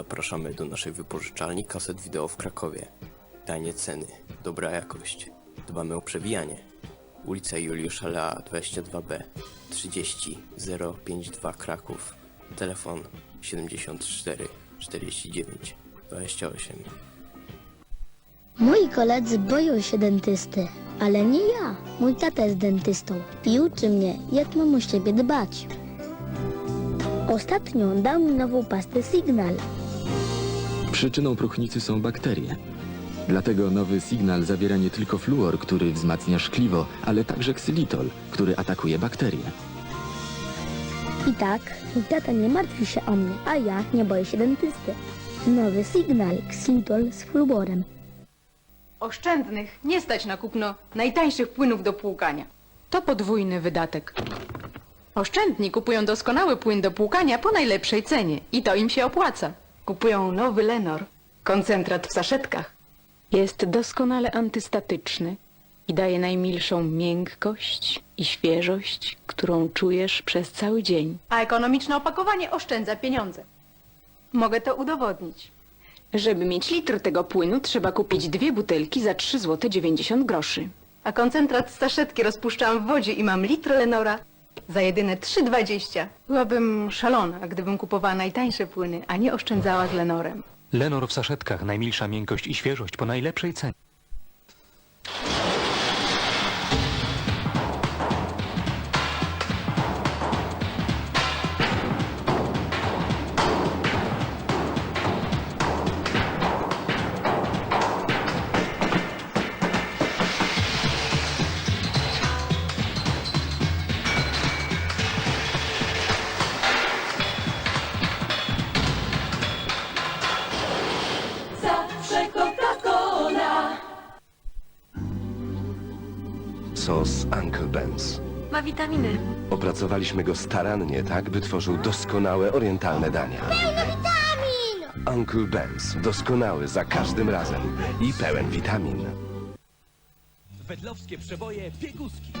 Zapraszamy do naszej wypożyczalni kaset wideo w Krakowie. Tanie ceny, dobra jakość. Dbamy o przewijanie. Ulica Juliusza Lea 22B 30 052 Kraków. Telefon 74 49 28. Moi koledzy boją się dentysty, ale nie ja. Mój tata jest dentystą i uczy mnie, jak mam o siebie dbać. Ostatnio dał mi nową pastę Signal. Przyczyną próchnicy są bakterie. Dlatego nowy Signal zawiera nie tylko fluor, który wzmacnia szkliwo, ale także ksylitol, który atakuje bakterie. I tak, mój tata nie martwi się o mnie, a ja nie boję się dentysty. Nowy Signal Xylitol z fluorem. Oszczędnych nie stać na kupno najtańszych płynów do płukania. To podwójny wydatek. Oszczędni kupują doskonały płyn do płukania po najlepszej cenie i to im się opłaca. Kupują nowy Lenor, koncentrat w saszetkach. Jest doskonale antystatyczny i daje najmilszą miękkość i świeżość, którą czujesz przez cały dzień. A ekonomiczne opakowanie oszczędza pieniądze. Mogę to udowodnić. Żeby mieć litr tego płynu, trzeba kupić dwie butelki za 3 zł 90 groszy. A koncentrat z saszetki rozpuszczam w wodzie i mam litr Lenora za jedyne 3,20. Byłabym szalona, gdybym kupowała najtańsze płyny, a nie oszczędzała z Lenorem. Lenor w saszetkach, najmilsza miękkość i świeżość po najlepszej cenie. Sos Uncle Ben's. Ma witaminy. Opracowaliśmy go starannie, tak by tworzył doskonałe orientalne dania. Pełny witamin! Uncle Ben's. Doskonały za każdym razem i pełen witamin. Wedlowskie przeboje Pieguski.